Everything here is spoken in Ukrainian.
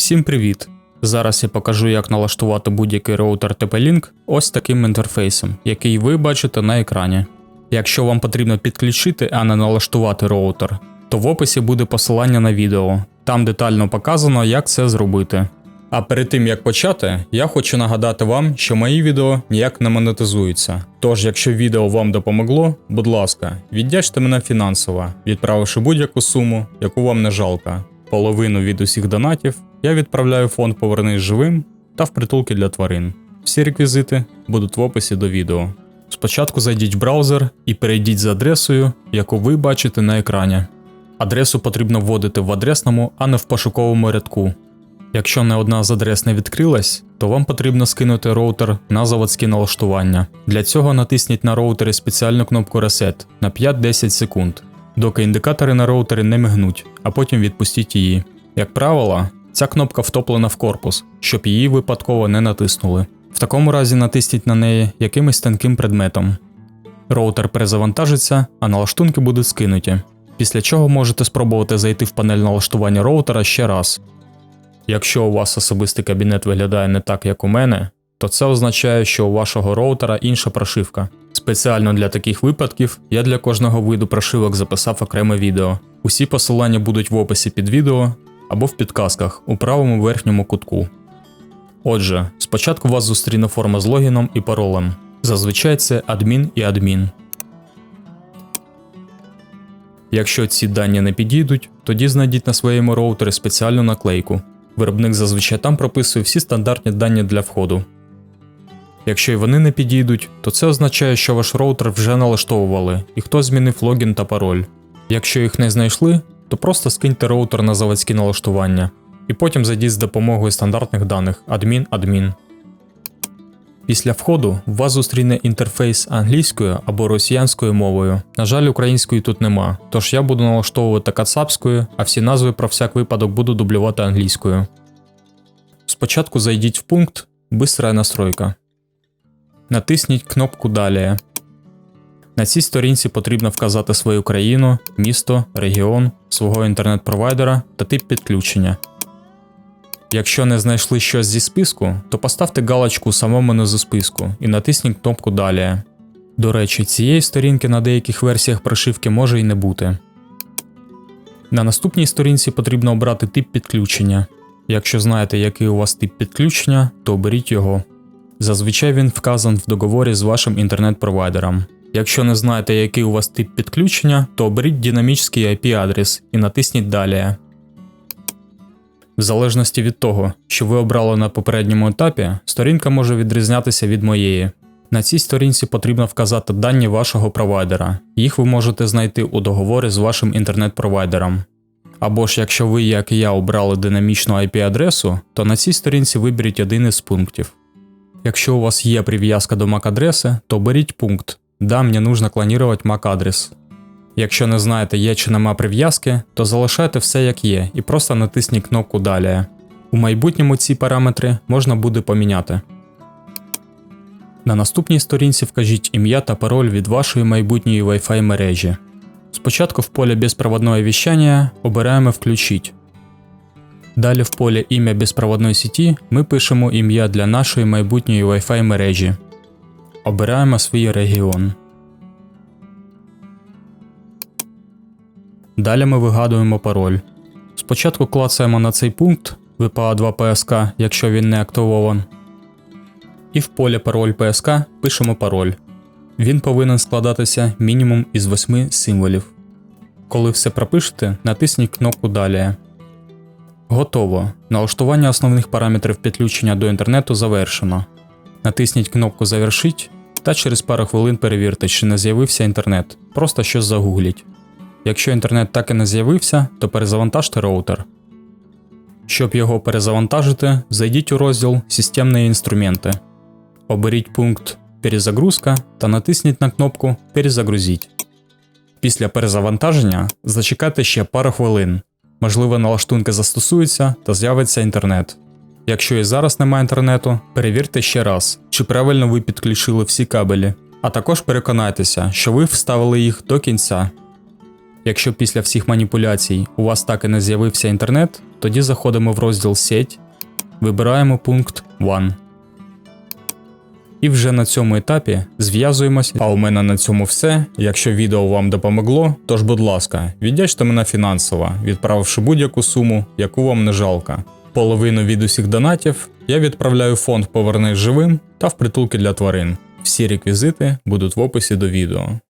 Всім привіт! Зараз я покажу, як налаштувати будь-який роутер TP-Link ось таким інтерфейсом, який ви бачите на екрані. Якщо вам потрібно підключити, а не налаштувати роутер, то в описі буде посилання на відео. Там детально показано, як це зробити. А перед тим як почати, я хочу нагадати вам, що мої відео ніяк не монетизуються. Тож, якщо відео вам допомогло, будь ласка, віддячте мене фінансово, відправивши будь-яку суму, яку вам не жалко. Половину від усіх донатів я відправляю фонд Повернись живим та в притулки для тварин. Всі реквізити будуть в описі до відео. Спочатку зайдіть в браузер і перейдіть за адресою, яку ви бачите на екрані. Адресу потрібно вводити в адресному, а не в пошуковому рядку. Якщо не одна з адрес не відкрилась, то вам потрібно скинути роутер на заводські налаштування. Для цього натисніть на роутері спеціальну кнопку Reset на 5-10 секунд, доки індикатори на роутері не мигнуть, а потім відпустіть її. Як правило, ця кнопка втоплена в корпус, щоб її випадково не натиснули. В такому разі натисніть на неї якимось тонким предметом. Роутер перезавантажиться, а налаштунки будуть скинуті. Після чого можете спробувати зайти в панель налаштування роутера ще раз. Якщо у вас особистий кабінет виглядає не так, як у мене, то це означає, що у вашого роутера інша прошивка. Спеціально для таких випадків я для кожного виду прошивок записав окреме відео. Усі посилання будуть в описі під відео або в підказках у правому верхньому кутку. Отже, спочатку вас зустріне форма з логіном і паролем. Зазвичай це адмін і адмін. Якщо ці дані не підійдуть, тоді знайдіть на своєму роутері спеціальну наклейку. Виробник зазвичай там прописує всі стандартні дані для входу. Якщо й вони не підійдуть, то це означає, що ваш роутер вже налаштовували і хтось змінив логін та пароль. Якщо їх не знайшли, то просто скиньте роутер на заводські налаштування і потім зайдіть з допомогою стандартних даних адмін-адмін. Після входу вас зустріне інтерфейс англійською або росіянською мовою. На жаль, української тут нема, тож я буду налаштовувати кацапською, а всі назви про всяк випадок буду дублювати англійською. Спочатку зайдіть в пункт Бистрая настройка. Натисніть кнопку Далі. На цій сторінці потрібно вказати свою країну, місто, регіон, свого інтернет-провайдера та тип підключення. Якщо не знайшли щось зі списку, то поставте галочку у самому низу списку і натисніть кнопку Далі. До речі, цієї сторінки на деяких версіях прошивки може і не бути. На наступній сторінці потрібно обрати тип підключення. Якщо знаєте, який у вас тип підключення, то оберіть його. Зазвичай він вказан в договорі з вашим інтернет-провайдером. Якщо не знаєте, який у вас тип підключення, то оберіть динамічний IP-адрес і натисніть Далі. В залежності від того, що ви обрали на попередньому етапі, сторінка може відрізнятися від моєї. На цій сторінці потрібно вказати дані вашого провайдера, їх ви можете знайти у договорі з вашим інтернет-провайдером. Або ж якщо ви, як і я, обрали динамічну IP-адресу, то на цій сторінці виберіть один із пунктів. Якщо у вас є прив'язка до MAC-адреси, то оберіть пункт «Да, мені нужно клонувати MAC-адрес». Якщо не знаєте, є чи нема прив'язки, то залишайте все як є і просто натисніть кнопку Далі. У майбутньому ці параметри можна буде поміняти. На наступній сторінці вкажіть ім'я та пароль від вашої майбутньої Wi-Fi мережі. Спочатку в полі безпроводное віщання обираємо Включить. Далі в полі ім'я безпроводної сіті ми пишемо ім'я для нашої майбутньої Wi-Fi мережі. Обираємо свій регіон. Далі ми вигадуємо пароль. Спочатку клацаємо на цей пункт WPA2 PSK, якщо він не активован. І в полі пароль PSK пишемо пароль. Він повинен складатися мінімум із 8 символів. Коли все пропишете, натисніть кнопку Далі. Готово. Налаштування основних параметрів підключення до інтернету завершено. Натисніть кнопку Завершить та через пару хвилин перевірте, чи не з'явився інтернет. Просто щось загугліть. Якщо інтернет так і не з'явився, то перезавантажте роутер. Щоб його перезавантажити, зайдіть у розділ Системні інструменти. Оберіть пункт Перезагрузка та натисніть на кнопку Перезагрузіть. Після перезавантаження зачекайте ще пару хвилин. Можливо, налаштунки застосуються та з'явиться інтернет. Якщо і зараз немає інтернету, перевірте ще раз, чи правильно ви підключили всі кабелі, а також переконайтеся, що ви вставили їх до кінця. Якщо після всіх маніпуляцій у вас так і не з'явився інтернет, тоді заходимо в розділ Сеть, вибираємо пункт One. І вже на цьому етапі зв'язуємося. А у мене на цьому все. Якщо відео вам допомогло, тож, будь ласка, віддячте мене фінансово, відправивши будь-яку суму, яку вам не жалко. Половину від усіх донатів я відправляю фонд Повернись живим та в притулки для тварин. Всі реквізити будуть в описі до відео.